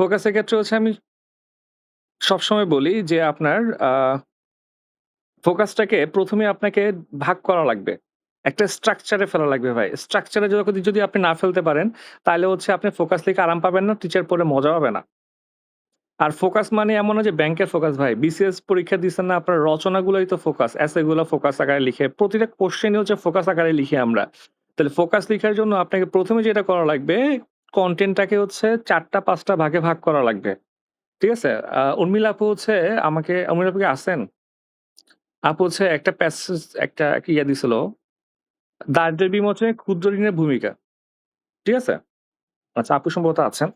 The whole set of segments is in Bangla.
ফোকাসের ক্ষেত্রে হচ্ছে আমি সবসময় বলি যে আপনার ফোকাসটাকে প্রথমে আপনাকে ভাগ করা লাগবে। একটা স্ট্রাকচারে ফেলা লাগবে ভাই। স্ট্রাকচারে যদি যদি আপনি না ফেলতে পারেন, তাহলে হচ্ছে আপনি ফোকাস লিখে আরাম পাবেন না, টিচার পড়ে মজা হবে না। আর ফোকাস মানে এমন না যে ব্যাংকের ফোকাস ভাই। বিসিএস পরীক্ষা দিচ্ছেন না আপনার রচনাগুলোই তো ফোকাস। এসে গুলো ফোকাস আকারে লিখে। প্রতিটা কোশ্চেনই হচ্ছে ফোকাস আকারে লিখি আমরা। তাহলে ফোকাস লিখার জন্য আপনাকে প্রথমে যেটা করা লাগবে, কনটেন্টটাকে হচ্ছে ৪ টা ৫ টা ভাগে ভাগ করা লাগবে। ঠিক আছে? আ, উর্মিলা আপু হচ্ছে আমাকে, উর্মিলা আপু কি আছেন? আপু হচ্ছে একটা প্যাসেজ একটা ইয়া দিছিল। দারিদ্র্য বিমোচনে ক্ষুদ্র ঋণের ভূমিকা। ঠিক আছে? আচ্ছা আপু সম্ভবত আছেন।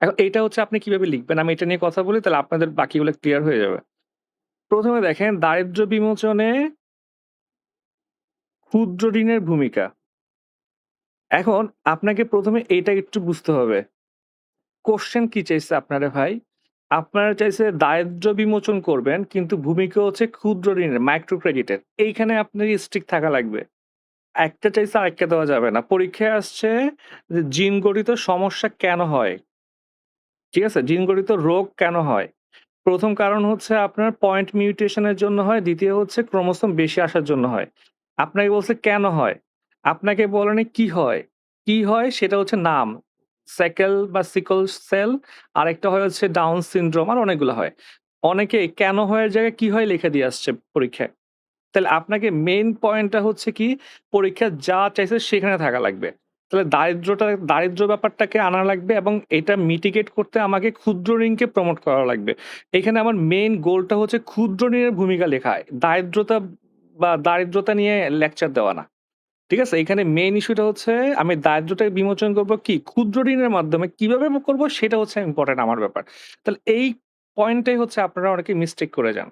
এখন এইটা হচ্ছে আপনি কীভাবে লিখবেন? আমি এটা নিয়ে কথা বলি, তাহলে আপনাদের বাকিগুলো ক্লিয়ার হয়ে যাবে। ১ম এ দেখেন, দারিদ্র্য বিমোচনে ক্ষুদ্র ঋণের ভূমিকা। এখন আপনাকে ১ম এ এইটা একটু বুঝতে হবে। কোশ্চেন কি চাইছে আপনারে ভাই? আপনারা চাইছে দারিদ্র বিমোচন করবেন কিন্তু ভূমিকা হচ্ছে ক্ষুদ্র ঋণের, মাইক্রো ক্রেডিটের। এইখানে আপনার স্ট্রিক্ট থাকা লাগবে। একটা চাইছে আরেকটা দেওয়া যাবে না। পরীক্ষায় আসছে যে জিনগঠিত সমস্যা কেন হয়? ঠিক আছে? জিনগঠিত রোগ কেন হয়? প্রথম কারণ হচ্ছে আপনার পয়েন্ট মিউটেশনের জন্য হয়, দ্বিতীয় হচ্ছে ক্রোমোসোম বেশি আসার জন্য হয়। আপনাকে বলছে কেন হয়? আপনাকে বলে নাই কি হয়? কি হয় সেটা হচ্ছে নাম। সেকেল বা সিকল সেল, আরেকটা হয় হচ্ছে ডাউন সিনড্রোম আর অনেকগুলো হয়। অনেকে কেন হয়ের জায়গায় কি হয় লিখে দিয়ে আসছে পরীক্ষায়। তাহলে আপনাকে মেইন পয়েন্টটা হচ্ছে কি পরীক্ষা যা চাইছে সেখানে থাকা লাগবে। তাহলে দারিদ্র্যটা দারিদ্র্য ব্যাপারটাকে আনা লাগবে এবং এটা মিটিগেট করতে আমাকে ক্ষুদ্র ঋণকে প্রমোট করা লাগবে। এখানে আমার মেইন গোলটা হচ্ছে ক্ষুদ্র ঋণের ভূমিকা লেখা। দারিদ্রতা বা দারিদ্রতা নিয়ে লেকচার দেওয়া না। ঠিক আছে? এখানে মেইন ইস্যুটা হচ্ছে আমি দারিদ্রটাকে বিমোচন করব কি? ক্ষুদ্র ঋণের মাধ্যমে কীভাবে করব সেটা হচ্ছে ইম্পোর্টেন্ট আমার ব্যাপার। তাহলে এই পয়েন্টটাই হচ্ছে আপনারা অনেকে মিস্টেক করে যান।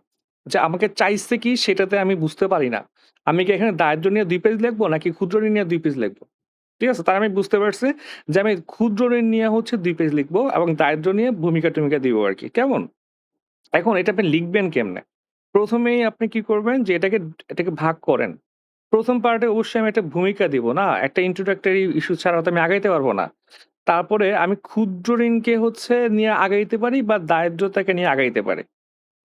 যে আমাকে চাইছে কি সেটাতে আমি বুঝতে পারি না। আমি কি এখানে দারিদ্র্য নিয়ে ২ পেজ লিখব নাকি ক্ষুদ্র ঋণ নিয়ে ২ পেজ লিখব? ঠিক আছে? তাই আমি বুঝতে পারছি যে আমি ক্ষুদ্র ঋণ নিয়ে হচ্ছে ২ পেজ লিখব এবং দারিদ্র্য নিয়ে ভূমিকা-টুমিকা দিব আরকি। কেমন? এখন এটা আপনি লিখবেন কেমনে? ১ম এই আপনি কি করবেন যে এটাকে এটাকে ভাগ করেন। ১ম পার্টে অবশ্যই আমি একটা ভূমিকা দিব না? একটা ইন্ট্রোডাক্টরি ইস্যু ছাড়া আমি আগাইতে পারব না। তারপরে আমি ক্ষুদ্র ঋণকে হচ্ছে নিয়ে আগাইতে পারি বা দারিদ্রতাকে নিয়ে আগাইতে পারি।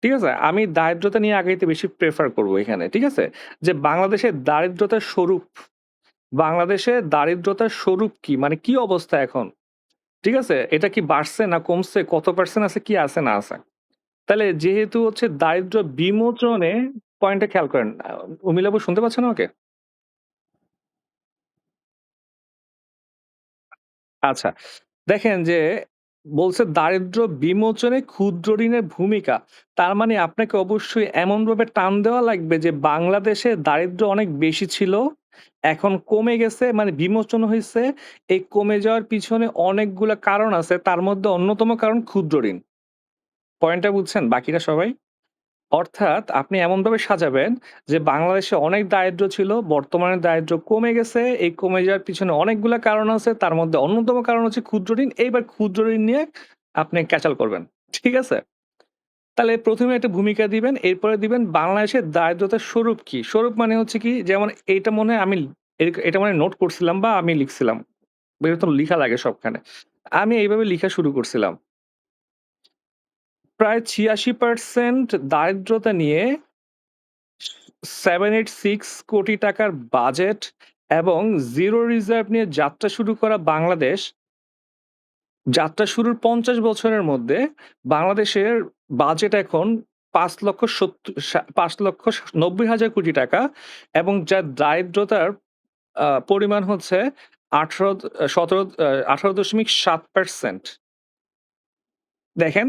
ঠিক আছে? আমি দারিদ্রতা নিয়ে আগাইতে বেশি প্রেফার করব এখানে। ঠিক আছে? যে বাংলাদেশের দারিদ্রতার স্বরূপ, বাংলাদেশে দারিদ্রতার স্বরূপ কি? মানে কি অবস্থা এখন? ঠিক আছে? এটা কি বাড়ছে না কমছে? কত পার্সেন্ট আছে, কি আছে না আছে? তাহলে যেহেতু হচ্ছে দারিদ্র বিমোচনে পয়েন্টটা খেয়াল করেন। উর্মিলা শুনতে পাচ্ছেন আমাকে? আচ্ছা। দেখেন যে, বলছে দারিদ্র্য বিমোচনে ক্ষুদ্র ঋণের ভূমিকা। তার মানে আপনাকে অবশ্যই এমনভাবে টান দেওয়া লাগবে যে, বাংলাদেশে দারিদ্র্য অনেক বেশি ছিল। এখন কমে গেছে মানে বিমোচন হয়েছে এই কমে যাওয়ার পিছনে অনেকগুলো কারণ আছে। তার মধ্যে অন্যতম কারণ ক্ষুদ্র ঋণ। পয়েন্টটা বুঝছেন বাকিরা সবাই? অর্থাৎ আপনি এমনভাবে সাজাবেন যে বাংলাদেশে অনেক দারিদ্র্য ছিল, বর্তমানে দারিদ্র্য কমে গেছে। এই কমে যাওয়ার পিছনে অনেকগুলা কারণ আছে। তার মধ্যে অন্যতম কারণ হচ্ছে ক্ষুদ্র ঋণ। এইবার ক্ষুদ্র ঋণ নিয়ে আপনি ক্যাচাল করবেন। ঠিক আছে? তাহলে ১ম এ একটা ভূমিকা দিবেন। এরপরে দিবেন বাংলাদেশের দারিদ্রতার স্বরূপ কি? স্বরূপ মানে হচ্ছে কি যেমন এইটা মনে হয় আমি এটা মনে নোট করছিলাম বা আমি লিখছিলাম। লিখা লাগে সবখানে। আমি এইভাবে লিখা শুরু করছিলাম। প্রায় ৮৬% দারিদ্রতা নিয়ে ৭৮৬ কোটি টাকার বাজেট এবং জিরো রিজার্ভ নিয়ে যাত্রা শুরু করা বাংলাদেশ, যাত্রা শুরুর ৫০ বছরের মধ্যে বাংলাদেশের বাজেট এখন পাঁচ লক্ষ সত্তর, পাঁচ লক্ষ ৯০ হাজার কোটি টাকা এবং যার দারিদ্রতার পরিমাণ হচ্ছে ১৮ ১৭ আ ১৮.৭% দেখেন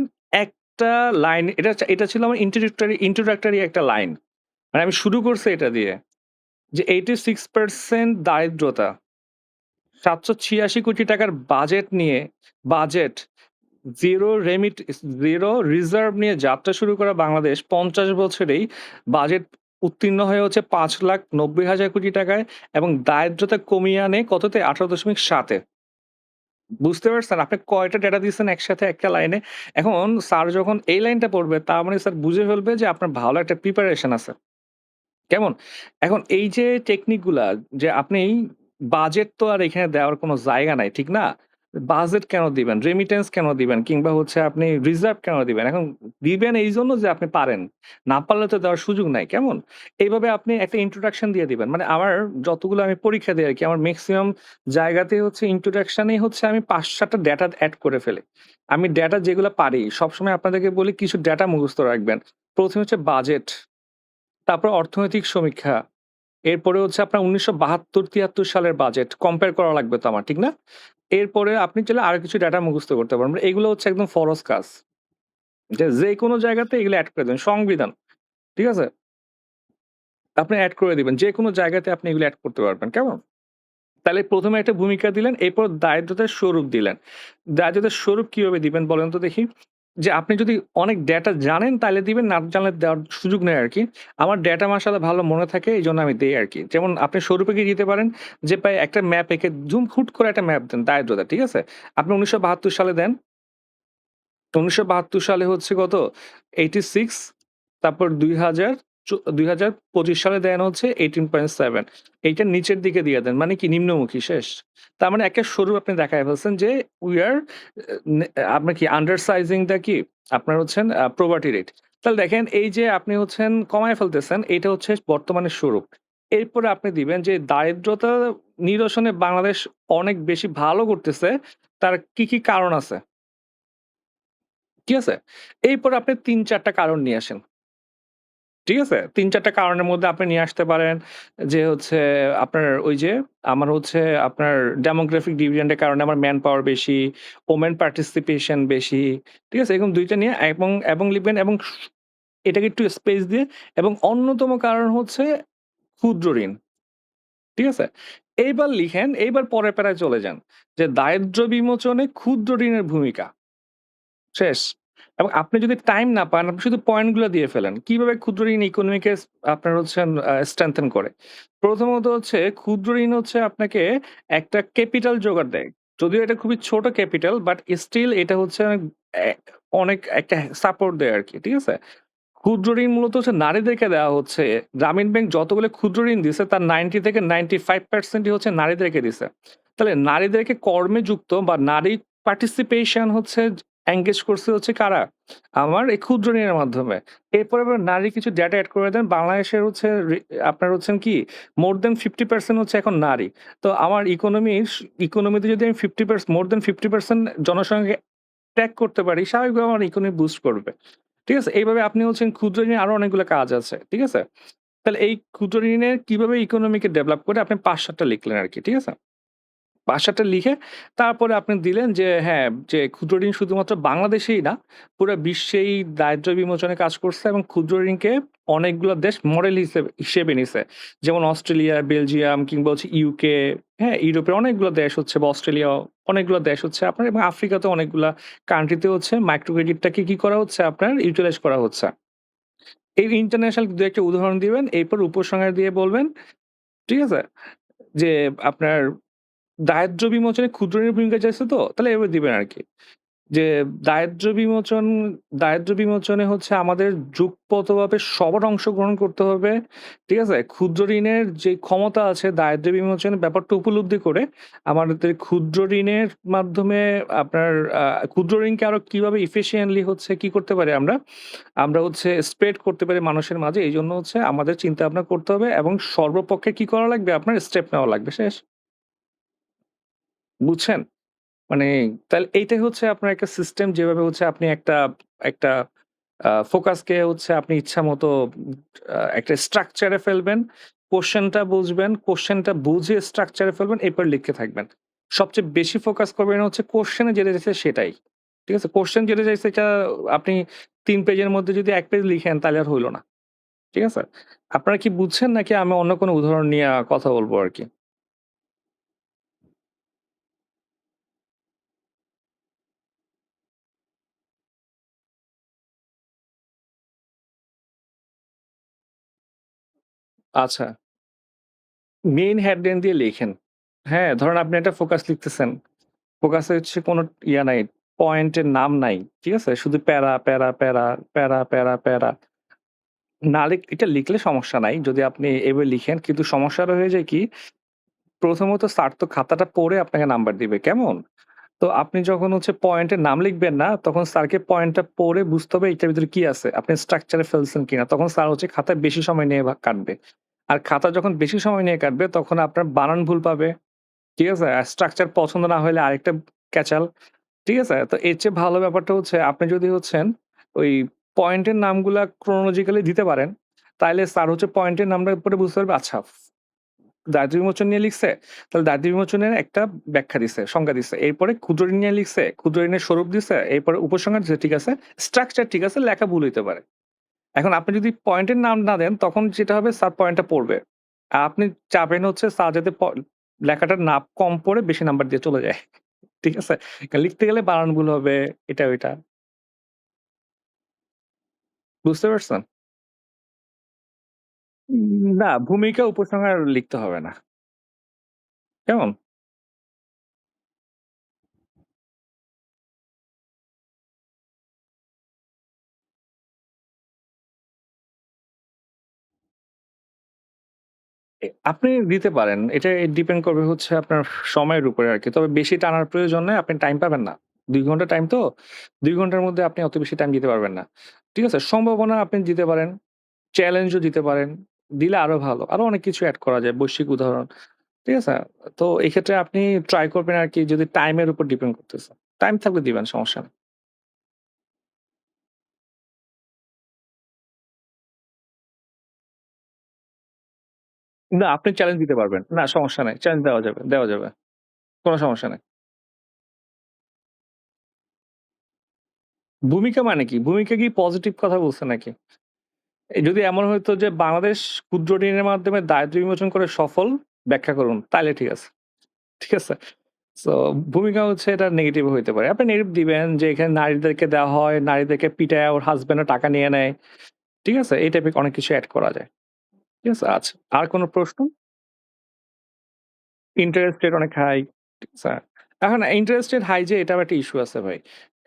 একটা লাইন এটা এটা ছিল আমার ইন্ট্রোডাক্টরি ইন্ট্রোডাক্টরি একটা লাইন। মানে আমি শুরু করছি এটা দিয়ে। যে 86% দারিদ্রতা। ৭৮৬ কোটি টাকার বাজেট নিয়ে budget zero remit zero reserve নিয়ে যাত্রা শুরু করা বাংলাদেশ ৫০ বছরেই বাজেট উত্তীর্ণ হয়ে হচ্ছে ৫,৯০,০০০ কোটি টাকায় এবং দারিদ্রতা কমিয়ে আনে কততে ১৮.৭ এ। বুঝতে পারছেন? আপনি কয়টা ডেটা দিয়েছেন একসাথে একটা লাইনে। এখন স্যার যখন এই লাইনটা পড়বে তার মানে স্যার বুঝে ফেলবে যে আপনার ভালো একটা প্রিপারেশন আছে। কেমন? এখন এই যে টেকনিকগুলা যে আপনি বাজেট তো আর এখানে দেওয়ার কোনো জায়গা নাই, ঠিক না? বাজেট কেন দিবেন? রেমিটেন্স কেন দিবেন? কিংবা হচ্ছে আপনি রিজার্ভ কেন দিবেন? এখন দিবেন এই জন্য যে আপনি পারেন। না পারলে তো দেওয়ার সুযোগ নাই। কেমন? এইভাবে আপনি একটা ইন্ট্রোডাকশন দিয়ে দিবেন। মানে আমার যতগুলো আমি পরীক্ষা দিই আর কি আমার ম্যাক্সিমাম জায়গাতে হচ্ছে ইন্ট্রোডাকশনেই হচ্ছে আমি ৫-৭ টা ডেটা এড করে ফেলি। আমি ডেটা যেগুলা পারি সবসময় আপনাদেরকে বলি কিছু ডেটা মুখস্থ রাখবেন। প্রথমে হচ্ছে বাজেট, তারপর অর্থনৈতিক সমীক্ষা, এরপরে হচ্ছে আপনার ১৯৭২-৭৩ সালের বাজেট কম্পেয়ার করা লাগবে তো আমার, ঠিক না? এরপরে আপনি চাইলে আরও কিছু ডাটা মুখস্থ করতে পারবেন। এগুলো হচ্ছে একদম ফরজ কাজ। যে কোনো জায়গাতে এগুলো অ্যাড করে দেবেন। সংবিধান, ঠিক আছে? আপনি অ্যাড করে দিবেন। যেকোনো জায়গাতে আপনি এগুলো অ্যাড করতে পারবেন। কেমন? তাহলে প্রথমে একটা ভূমিকা দিলেন, এরপর দারিদ্রতার স্বরূপ দিলেন। দারিদ্রতার স্বরূপ কীভাবে দিবেন বলেন তো দেখি? যে আপনি যদি অনেক ডেটা জানেন তাহলে দিবেন, না জানলে দেওয়ার সুযোগ নেই আর কি আমার ডেটা মাসালা ভালো মনে থাকে এই জন্য আমি দিই আর কি যেমন আপনি স্বরূপে দিতে পারেন? যে ভাই একটা ম্যাপ এঁকে জুম হুট করে একটা ম্যাপ দেন দারিদ্রতা, ঠিক আছে? আপনি ১৯৭২ সালে দেন। ১৯৭২ সালে হচ্ছে কত? 86 তারপর ২০০০ চো ২০২৫ সালে দেন হচ্ছে 18.7 এইটার নিচের দিকে দিয়ে দেন। মানে কি নিম্নমুখী শেষ। তার মানে একটা স্বরূপ আপনি দেখায় ফেলছেন যে উই আর আপনার কি আন্ডার সাইজিং দা কি? আপনার হচ্ছেন প্রভার্টি রেট। তাহলে দেখেন এই যে আপনি হচ্ছেন কমায় ফেলতেছেন এটা হচ্ছে বর্তমানে স্বরূপ। এরপরে আপনি দিবেন যে দারিদ্রতা নিরসনে বাংলাদেশ অনেক বেশি ভালো করতেছে। তার কি, কি কারণ আছে? ঠিক আছে? এরপরে আপনি তিন চারটা কারণ নিয়ে আসেন। ঠিক আছে? ৩-৪ টা কারণের মধ্যে আপনি নিয়ে আসতে পারেন যে হচ্ছে আপনার ওই যে আমার হচ্ছে আপনার ডেমোগ্রাফিক ডিভিডেন্ড এর কারণে আমার ম্যান পাওয়ার বেশি, ওমেন পার্টিসিপেশন বেশি। ঠিক আছে? এরকম দুইটা নিয়ে এবং, এবং লিখবেন এবং এটাকে একটু স্পেস দিয়ে এবং অন্যতম কারণ হচ্ছে ক্ষুদ্র ঋণ। ঠিক আছে? এইবার লিখেন, এইবার পরে প্যারায় চলে যান। যে দারিদ্র্য বিমোচনে ক্ষুদ্র ঋণের ভূমিকা। শেষ। এবং আপনি যদি টাইম না পান, আপনি শুধু পয়েন্টগুলা দিয়ে ফেলেন। কীভাবে ক্ষুদ্র ঋণ ইকোনমিকে আপনার হচ্ছে স্ট্রেংথেন করে? প্রথমত হচ্ছে ক্ষুদ্র ঋণ হচ্ছে আপনাকে একটা ক্যাপিটাল জোগাড় দেয়। যদিও এটা খুবই ছোট ক্যাপিটাল বাট স্টিল এটা হচ্ছে অনেক একটা সাপোর্ট দেয় আর কি ঠিক আছে? ক্ষুদ্র ঋণ মূলত হচ্ছে নারীদেরকে দেওয়া হচ্ছে। গ্রামীণ ব্যাংক যতগুলো ক্ষুদ্র ঋণ দিছে তার 90 থেকে 95% ই হচ্ছে নারীদেরকে দিছে। তাহলে নারীদেরকে কর্মে যুক্ত বা নারী পার্টিসিপেশন হচ্ছে এনগেজ করছে হচ্ছে কারা? আমার এই ক্ষুদ্র ঋণের মাধ্যমে। এরপরে নারীর কিছু ডেটা অ্যাড করে দেন। বাংলাদেশের হচ্ছে আপনার হচ্ছেন কি মোর দেন 50% হচ্ছে এখন নারী। তো আমার ইকোনমি ইকোনমিতে যদি আমি 50% মোর দেন ফিফটি পার্সেন্ট জনসংখ্যা ট্যাগ করতে পারি, স্বাভাবিকভাবে আমার ইকোনমি বুস্ট করবে। ঠিক আছে? এইভাবে আপনি হচ্ছেন ক্ষুদ্র ঋণের আরও অনেকগুলো কাজ আছে। ঠিক আছে? তাহলে এই ক্ষুদ্র ঋণের কীভাবে ইকোনমিকে ডেভেলপ করে আপনি ৫-৭ টা লিখলেন আরকি। ঠিক আছে? ৫-৭ লিখে তারপরে আপনি দিলেন যে হ্যাঁ, যে ক্ষুদ্র ঋণ শুধুমাত্র বাংলাদেশেই না, পুরো বিশ্বেই দারিদ্র্য বিমোচনে কাজ করছে এবং ক্ষুদ্র ঋণকে অনেকগুলো দেশ মডেল হিসেবে হিসেবে নিছে। যেমন অস্ট্রেলিয়া, বেলজিয়াম কিংবা হচ্ছে ইউকে, হ্যাঁ? ইউরোপের অনেকগুলো দেশ হচ্ছে বা অস্ট্রেলিয়া অনেকগুলো দেশ হচ্ছে আপনার এবং আফ্রিকাতেও অনেকগুলা কান্ট্রিতে হচ্ছে মাইক্রো ক্রেডিটটাকে কি করা হচ্ছে আপনার ইউটিলাইজ করা হচ্ছে। এই ইন্টারন্যাশনাল ২-১ টা উদাহরণ দিবেন, এরপর উপসংহার দিয়ে বলবেন, ঠিক আছে? যে আপনার দারিদ্র্য বিমোচনে ক্ষুদ্র ঋণের ভূমিকা চাইছে তো? তাহলে এভাবে দিবেন আর কি যে দারিদ্র্য বিমোচন, দারিদ্র্য বিমোচনে হচ্ছে আমাদের যুগপতভাবে সবার অংশগ্রহণ করতে হবে। ঠিক আছে? ক্ষুদ্র ঋণের যে ক্ষমতা আছে, দারিদ্র্য বিমোচনের ব্যাপারটা উপলব্ধি করে আমাদের ক্ষুদ্র ঋণের মাধ্যমে আপনার ক্ষুদ্র ঋণকে আরও কীভাবে এফিশিয়েন্টলি হচ্ছে, কি করতে পারি আমরা? আমরা হচ্ছে স্প্রেড করতে পারি মানুষের মাঝে। এই জন্য হচ্ছে আমাদের চিন্তা-ভাবনা করতে হবে এবং সর্বপক্ষে কি করা লাগবে? আপনার স্টেপ নেওয়া লাগবে। শেষ। বুঝছেন? মানে তাহলে এইটাই হচ্ছে আপনার একটা সিস্টেম যেভাবে হচ্ছে আপনি একটা একটা ফোকাসকে হচ্ছে আপনি ইচ্ছামতো আ একটা স্ট্রাকচারে ফেলবেন। কোয়েশ্চেনটা বুঝবেন, কোয়েশ্চেনটা বুঝে স্ট্রাকচারে ফেলবেন, এরপর লিখতে থাকবেন। সবচেয়ে বেশি ফোকাস করবেন হচ্ছে কোয়েশ্চেন এ যেটা চাইছে সেটাই। ঠিক আছে? কোয়েশ্চেন যেটা চাইছে এটা আপনি ৩ পেজের মধ্যে যদি ১ পেজ লিখেন তাহলে আর হইল না। ঠিক আছে? আপনারা কি বুঝছেন নাকি আমি অন্য কোনো উদাহরণ নিয়ে কথা বলব আরকি? আচ্ছা। মেইন হেডলাইন দিয়ে লেখেন। হ্যাঁ, ধরেন আপনি একটা ফোকাস লিখতেছেন। ফোকাসে হচ্ছে কোনো ইয়া নাই, পয়েন্টের নাম নাই। ঠিক আছে? শুধু প্যারা, প্যারা, প্যারা, প্যারা, প্যারা, প্যারা। না লিখ এটা লিখলে সমস্যা নাই। যদি আপনি এভাবে লিখেন। কিন্তু সমস্যাটা হয়ে যায় কি? প্রথমত স্যার তো খাতাটা পড়ে আপনাকে নাম্বার দিবে। কেমন? তো আপনি যখন হচ্ছে পয়েন্টের নাম লিখবেন না, তখন স্যারকে পয়েন্টটা পড়ে বুঝতে হবে এটার ভিতরে কি আছে। আপনি স্ট্রাকচারে ফেলছেন কিনা। তখন স্যার হচ্ছে খাতায় বেশি সময় নিয়ে কাটবে। আর খাতা যখন বেশি সময় নিয়ে কাটবে তখন আপনার বানান ভুল পাবে। ঠিক আছে? আর স্ট্রাকচার পছন্দ না হইলে আরেকটা ক্যাচাল। ঠিক আছে? তো এর চেয়ে ভালো ব্যাপারটা হচ্ছে আপনি যদি হচ্ছেন ওই পয়েন্টের নামগুলা chronologically দিতে পারেন, তাইলে স্যার হচ্ছে পয়েন্টের নামটা পড়ে বুঝতে পারবে আচ্ছা দারিদ্র্য বিমোচন নিয়ে লিখছে, তাহলে দারিদ্র্য বিমোচনের একটা ব্যাখ্যা দিছে, সংজ্ঞা দিছে। এরপরে ক্ষুদ্র ঋণ নিয়ে লিখছে, ক্ষুদ্র ঋণের স্বরূপ দিছে, এরপরে উপসংহার দিছে ঠিক আছে। স্ট্রাকচার ঠিক আছে, লেখা ভুল হইতে পারে। এখন আপনি যদি পয়েন্টের নাম না দেন তখন যেটা হবে স্যার পয়েন্টটা পড়বে। আর আপনি চাবেন হচ্ছে স্যার যাতে লেখাটা না কম পড়ে বেশি নাম্বার দিয়ে চলে যায়। ঠিক আছে? লিখতে গেলে বানান ভুল হবে, এটা ওইটা। বুঝতে পারছেন? না, ভূমিকা উপসংহার লিখতে হবে না। কেমন? আপনি দিতে পারেন। এটা ডিপেন্ড করবে হচ্ছে আপনার সময়ের উপরে আরকি। তবে বেশি টানার প্রয়োজন নাই, আপনি টাইম পাবেন না। ২ ঘণ্টা টাইম তো, ২ ঘণ্টার মধ্যে আপনি অত বেশি টাইম দিতে পারবেন না। ঠিক আছে? সম্ভাবনা আপনি দিতে পারেন, চ্যালেঞ্জও দিতে পারেন। দিলে আরও ভালো। আরও অনেক কিছু এড করা যায়, বৈশ্বিক উদাহরণ। ঠিক আছে? তো এক্ষেত্রে আপনি ট্রাই করবেন আরকি যদি টাইমের উপর ডিপেন্ড করতেছে। টাইম থাকলে দিবেন সমস্যা। না, আপনি চ্যালেঞ্জ দিতে পারবেন। না সমস্যা নাই। চ্যালেঞ্জ দেওয়া যাবে, দেওয়া যাবে। কোন সমস্যা নাই। ভূমিকা মানে কি? ভূমিকা কি পজিটিভ কথা বলছে নাকি? যদি এমন হইতো যে বাংলাদেশ ক্ষুদ্র ঋণের মাধ্যমে দারিদ্র্য বিমোচন করে সফল, ব্যাখ্যা করুন। তাইলে ঠিক আছে। ঠিক আছে? সো ভূমিকা হচ্ছে এটা নেগেটিভ হইতে পারে। আপনি নেগেটিভ দিবেন যে এখানে নারীদেরকে দেওয়া হয়, নারীদেরকে পিটাইয়া ওর হাসব্যান্ডরা টাকা নিয়ে নেয়। ঠিক আছে? এই টাইপের অনেক কিছু এড করা যায়। ঠিক আছে? আচ্ছা। আর কোন প্রশ্ন? ইন্টারেস্ট রেট অনেক হাই। ঠিক আছে? এখন ইন্টারেস্ট রেট হাই যে এটাও একটা ইস্যু আছে ভাই।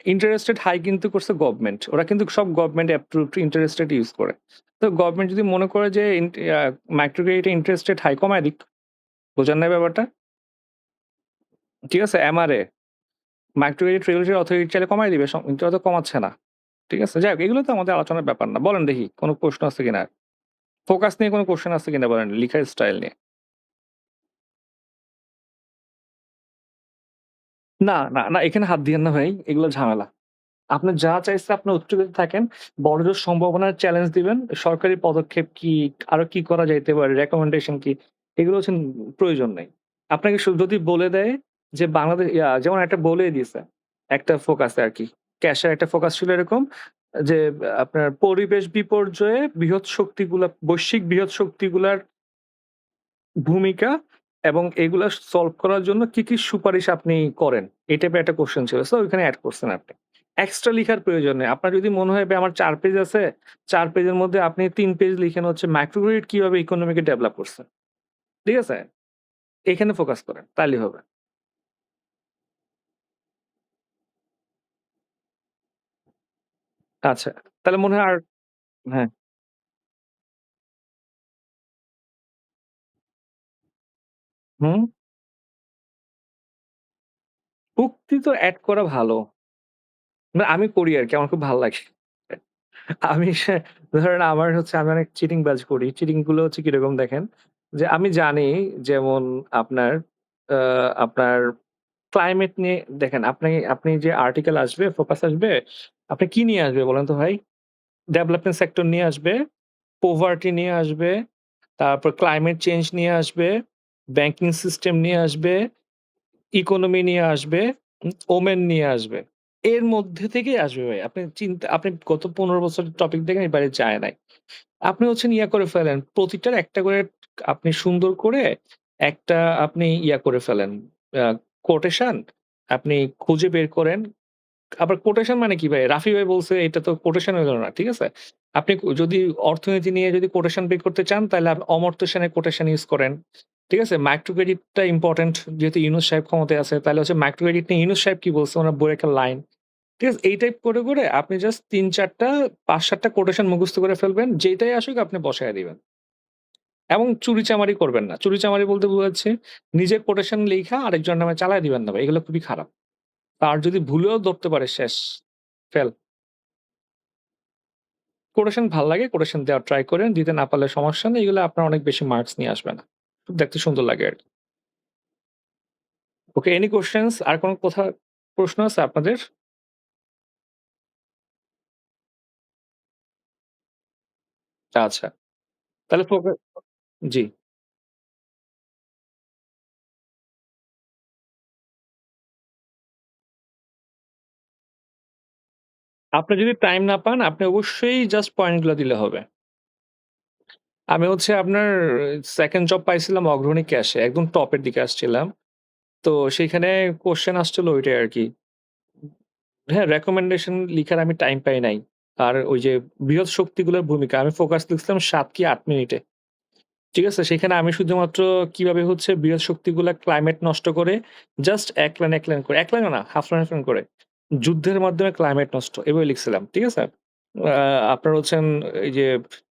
ইন্টারেস্ট রেট হাই কিন্তু করছে গভর্নমেন্ট। ওরা কিন্তু সব government approved interest rate use করে। তো গভর্নমেন্ট যদি মনে করে যে ইন্ট আ micro credit interest rate high কমায় দিক। বোঝেন নাই ব্যাপারটা? ঠিক আছে? MRA, micro credit regulatory authority চাইলে কমায় দিবে। সম তো কমাচ্ছে না। ঠিক আছে? যাই হোক এগুলো তো আমাদের আলোচনার ব্যাপার না। বলেন দেখি কোন প্রশ্ন আছে কিনা? ফোকাস নিয়ে কোনো কোশ্চেন আছে কিনা বলেন লিখার স্টাইল নিয়ে? না, না, না এখানে হাত দিয়েন না ভাই। এগুলো ঝামেলা। আপনি যা চাইছে আপনার উত্তরতে থাকেন। বড়জোর সম্ভাবনার চ্যালেঞ্জ দিবেন। সরকারি পদক্ষেপ কি? আরও কি করা যাইতে পারে? রেকমেন্ডেশন কি? এগুলো হচ্ছে প্রয়োজন নেই আপনাকে যদি বলে দেয় যে বাংলাদেশ যেমন একটা বলেই দিয়েছে একটা ফোকাস ফোকাসে আরকি। ক্যাশের একটা ফোকাস ছিল এরকম যে আপনার পরিবেশ বিপর্যয়ে বৃহৎ শক্তিগুলা বৈশ্বিক বৃহৎ শক্তিগুলার ভূমিকা এবং এগুলা সলভ করার জন্য কি, কি সুপারিশ আপনি করেন? টাইপের একটা কোয়েশ্চেন ছিল। সো ওইখানে এড করছেন আপনি। এক্সট্রা লিখার প্রয়োজন নেই। আপনার যদি মনে হয় আমার ৪ পেজ আছে, ৪ পেজের মধ্যে আপনি ৩ পেজ লিখেন হচ্ছে মাইক্রো ক্রেডিট কীভাবে ইকোনমিকে ডেভেলপ করছে। ঠিক আছে? এখানে ফোকাস করেন। তাইলেই হবে। আচ্ছা। তাহলে মনে হয় আর হ্যাঁ। হুম। উক্তি তো এড করা ভালো। না আমি করি আরকি। আমার খুব ভালো লাগে। আমি ধরেন আমার হচ্ছে আমি অনেক চিটিং চিটিংবাজ করি। চিটিংগুলো হচ্ছে কীরকম দেখেন, যে আমি জানি যেমন আপনার আপনার ক্লাইমেট নিয়ে দেখেন আপনি আপনি যে আর্টিকেল আসবে, ফোকাস আসবে, আপনি কি নিয়ে আসবে বলেন তো ভাই? ডেভেলপমেন্ট সেক্টর নিয়ে আসবে, পোভার্টি নিয়ে আসবে, তারপর ক্লাইমেট চেঞ্জ নিয়ে আসবে, ব্যাংকিং সিস্টেম নিয়ে আসবে, ইকোনমি নিয়ে আসবে, ওমেন নিয়ে আসবে। এর মধ্যে থেকেই আসবে ভাই। আপনি চিন্তা আপনি গত ১৫ বছরের টপিক দেখেন এর বাইরে যায় নাই। আপনি হচ্ছেন ইয়া করে ফেলেন। প্রতিটার একটা করে আপনি সুন্দর করে একটা আপনি ইয়া করে ফেলেন। কোটেশন আপনি খুঁজে বের করেন। আবার কোটেশন মানে কি ভাই? রাফি ভাই বলছে এটা তো কোটেশন গেল না। ঠিক আছে? আপনি যদি অর্থনীতি নিয়ে যদি কোটেশন বের করতে চান তাহলে আপনি অমর্ত্য সেনের কোটেশন ইউজ করেন। ঠিক আছে? মাইক্রো ক্রেডিটটা ইম্পোর্টেন্ট যেহেতু ইউনুস সাহেব ক্ষমতায় আছে তাহলে হচ্ছে মাইক্রো ক্রেডিট নিয়ে ইউনুস সাহেব কি বলছে উনার বইয়ের একটা লাইন। ঠিক আছে? এই টাইপ করে, করে আপনি জাস্ট ৩-৪ টা ৫-৭ টা কোটেশন মুখস্থ করে ফেলবেন। যেটাই আসুক আপনি বসায়া দিবেন। এবং চুরিচামারি করবেন না। চুরিচামারি বলতে বোঝাচ্ছে নিজের কোটেশন লিখা আরেকজনের নামে চালায় দিবেন না ভাই। এগুলো খুবই খারাপ। তার যদি ভুলেও ধরতে পারে শেষ। ফেল। কোটেশন ভালো লাগে, কোটেশন দেওয়ার ট্রাই করেন। দিতে না পারলে সমস্যা নেই। এগুলো আপনার অনেক বেশি মার্কস নিয়ে আসবে না। দেখতে সুন্দর লাগে আর ওকে, এনি কোয়েশ্চেনস? আর কোন কোথা প্রশ্ন আছে আপনাদের? আচ্ছা। তাহলে জি। আপনি যদি টাইম না পান, আপনি অবশ্যই জাস্ট পয়েন্টগুলা দিলে হবে। আমি হচ্ছে আপনার 2nd জব পাইছিলাম অগ্রণী ক্যাশে। একদম টপের দিকে আসছিলাম। তো সেখানে কোয়েশ্চেন আসছিল ওইটাই আরকি। হ্যাঁ, রেকমেন্ডেশন লিখার আমি টাইম পাই নাই। আর ওই যে বৃহৎ শক্তিগুলোর ভূমিকা, আমি ফোকাস লিখছিলাম ৭ কি ৮ মিনিটে। ঠিক আছে? সেখানে আমি শুধুমাত্র কীভাবে হচ্ছে বৃহৎ শক্তিগুলা ক্লাইমেট নষ্ট করে জাস্ট এক লাইন, এক লাইন করে এক লাইনও না, হাফ লাইন, হাফ লাইন করে যুদ্ধের মাধ্যমে ক্লাইমেট নষ্ট এভাবে লিখছিলাম। ঠিক আছে? আ আপনার হচ্ছেন এই যে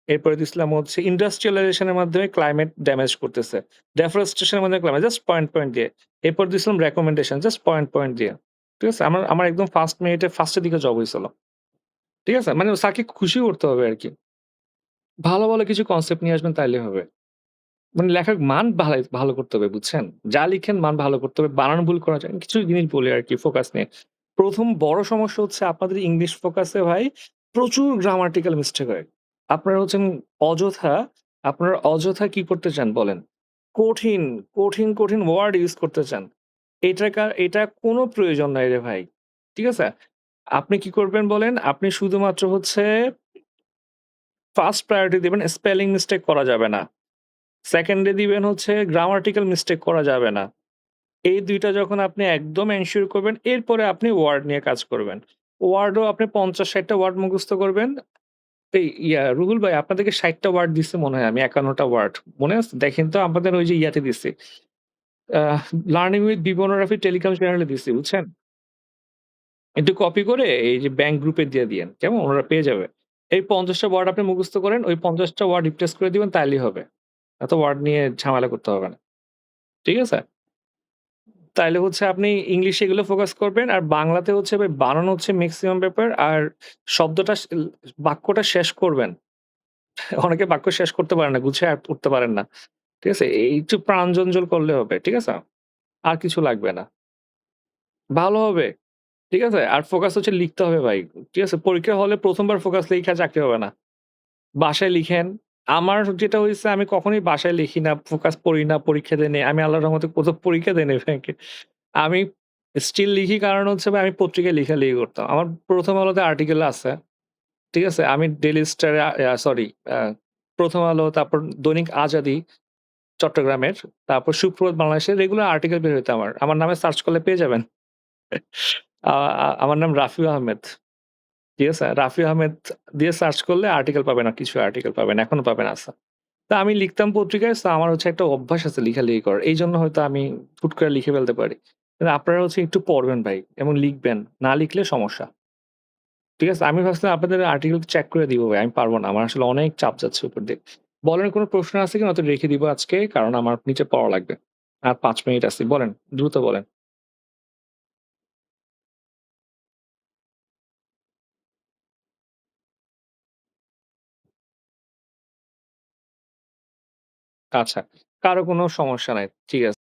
এরপরে দিছিলাম হচ্ছে ইন্ডাস্ট্রিয়ালাইজেশন এর মাধ্যমে ক্লাইমেট ড্যামেজ করতেছে। ডেফরেস্টেশনের মাধ্যমে ক্লাইমেট জাস্ট পয়েন্ট, পয়েন্ট দিয়ে। এরপর দিছিলাম রিকমেন্ডেশন জাস্ট পয়েন্ট, পয়েন্ট দিয়ে। ঠিক আছে? আমার আমার একদম ফার্স্ট মিনিটে ফার্স্ট এর দিকে জব হয়েছিল ঠিক আছে? মানে স্যারকে খুশি করতে হবে আর কি ভালো, ভালো কিছু কনসেপ্ট নিয়ে আসবেন তাইলে হবে। মানে লেখার মান ভালো ভালো করতে হবে, বুঝছেন? যা লিখেন মান ভালো করতে হবে। বানান ভুল করা যায় কিছু জিনিস বলে আর কি ফোকাস নিয়ে। ১ম বড় সমস্যা হচ্ছে আপনাদের ইংলিশ ফোকাসে ভাই প্রচুর গ্রামাটিক্যাল মিস্টেক হয়। আপনারা হচ্ছেন অযথা আপনারা অযথা কি করতে চান বলেন? কঠিন, কঠিন, কঠিন ওয়ার্ড ইউস করতে চান। এটার কা এটা কোনো প্রয়োজন নাই রে ভাই। ঠিক আছে? আপনি কি করবেন বলেন? আপনি শুধুমাত্র হচ্ছে ফার্স্ট প্রায়োরিটি দিবেন স্পেলিং মিস্টেক করা যাবে না। সেকেন্ডে দিবেন হচ্ছে গ্রামাটিক্যাল মিস্টেক করা যাবে না। এই দুইটা যখন আপনি একদম এনশিওর করবেন, এরপরে আপনি ওয়ার্ড নিয়ে কাজ করবেন। ওয়ার্ডও আপনি ৫০-৬০ টা ওয়ার্ড মুখস্থ করবেন। এই ইয়া রুহুল ভাই আপনাদেরকে ৬০ টা ওয়ার্ড দিছি মনে হয় আমি একান্নটা ওয়ার্ড। মনে আছে? দেখেন তো আমাদের ওই যে ইয়াতে। আ লার্নিং উইথ বিবর্ণরাফি টেলিকম চ্যানেলে দিছি, বুঝছেন? একটু কপি করে এই যে ব্যাংক গ্রুপে দিয়ে দিয়েন। কেমন? ওনারা পেয়ে যাবে। এই পঞ্চাশটা ওয়ার্ড আপনি মুখস্থ করেন। ওই পঞ্চাশটা ওয়ার্ড রিপ্লেস করে দিবেন তাইলেই হবে। এত ওয়ার্ড নিয়ে ঝামেলা করতে হবে না। ঠিক আছে? তাইলে হচ্ছে আপনি ইংলিশে এগুলো ফোকাস করবেন। আর বাংলাতে হচ্ছে ভাই বানান হচ্ছে ম্যাক্সিমাম ব্যাপার। আর শব্দটা বাক্যটা শেষ করবেন। অনেকে বাক্য শেষ করতে পারেন না, গুছিয়ে আর উঠতে পারেন না। ঠিক আছে? একটু প্রাণ জঞ্জল করলে হবে। ঠিক আছে? আর কিছু লাগবে না। ভালো হবে। ঠিক আছে? আর ফোকাস হচ্ছে লিখতে হবে ভাই। ঠিক আছে? পরীক্ষা হলে প্রথমবার ফোকাস লিখা চাকরি হবে না। বাসায় লিখেন। আমার যেটা হইছে আমি কখনোই বাসায় লিখি না, ফোকাস পড়ি না, পরীক্ষা নাই। আমি আল্লাহর রহমতে কোথাও পরীক্ষা নাই ব্যাংকে। আমি স্টিল লিখি কারণ হচ্ছে আমি পত্রিকায় লেখালেখি করতাম। আমার ১ম আলোতে আর্টিকেল আছে। ঠিক আছে? আমি ডেইলি স্টারে সরি ১ম আলো, তারপর দৈনিক আজাদী চট্টগ্রামের, তারপর সুপ্রভাত বাংলাদেশের রেগুলার আর্টিকেল বের হইতো আমার। আমার নামে সার্চ করলে পেয়ে যাবেন। আমার নাম রাফিউ আহমেদ। ঠিক আছে? রাফি আহমেদ দিয়ে সার্চ করলে আর্টিকেল পাবেন আর কিছু আর্টিকেল পাবেন। এখনও পাবেন আছে। তো আমি লিখতাম পত্রিকায় সো আমার হচ্ছে একটা অভ্যাস আছে লিখালেখি করার। এইজন্য হয়তো আমি হুট করে লিখে ফেলতে পারি। কিন্তু আপনারা হচ্ছে একটু পড়বেন ভাই এবং লিখবেন। না লিখলে সমস্যা। ঠিক আছে? আমি ভাবছিলাম আপনাদের আর্টিকেল চেক করে দিব ভাই। আমি পারব না। আমার আসলে অনেক চাপ যাচ্ছে উপর দিয়ে। বলেন কোনো প্রশ্ন আছে কি? নয়তো রেখে দিব আজকে। কারণ আমার নিচে পড়া লাগবে। আর ৫ মিনিট আছে। বলেন, দ্রুত বলেন। আচ্ছা। কারও কোনো সমস্যা নাই। ঠিক আছে।